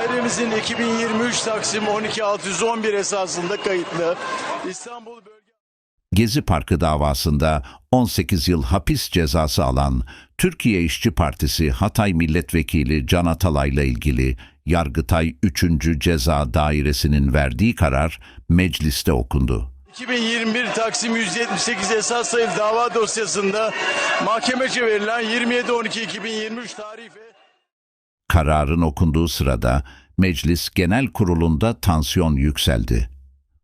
Dairemizin 2023 Taksim 12611 esasında kayıtlı. İstanbul Bölge Gezi Parkı davasında 18 yıl hapis cezası alan Türkiye İşçi Partisi Hatay Milletvekili Can Atalay'la ilgili Yargıtay 3. Ceza Dairesi'nin verdiği karar mecliste okundu. 2021 Taksim 178 esas sayılı dava dosyasında mahkemece verilen 27.12.2023 tarihi Kararın okunduğu sırada Meclis Genel Kurulu'nda tansiyon yükseldi.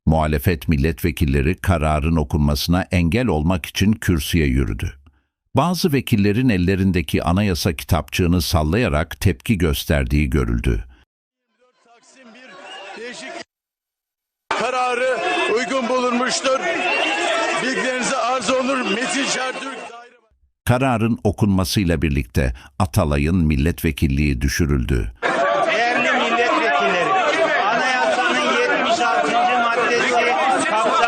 Muhalefet milletvekilleri kararın okunmasına engel olmak için kürsüye yürüdü. Bazı vekillerin ellerindeki anayasa kitapçığını sallayarak tepki gösterdiği görüldü. Taksim 1 değişik kararı uygun bulunmuştur. Bilgilerinize arz olunur. Metin Şertürk Kararın okunmasıyla birlikte Atalay'ın milletvekilliği düşürüldü. Değerli milletvekilleri, anayasanın 76. maddesi kapsamında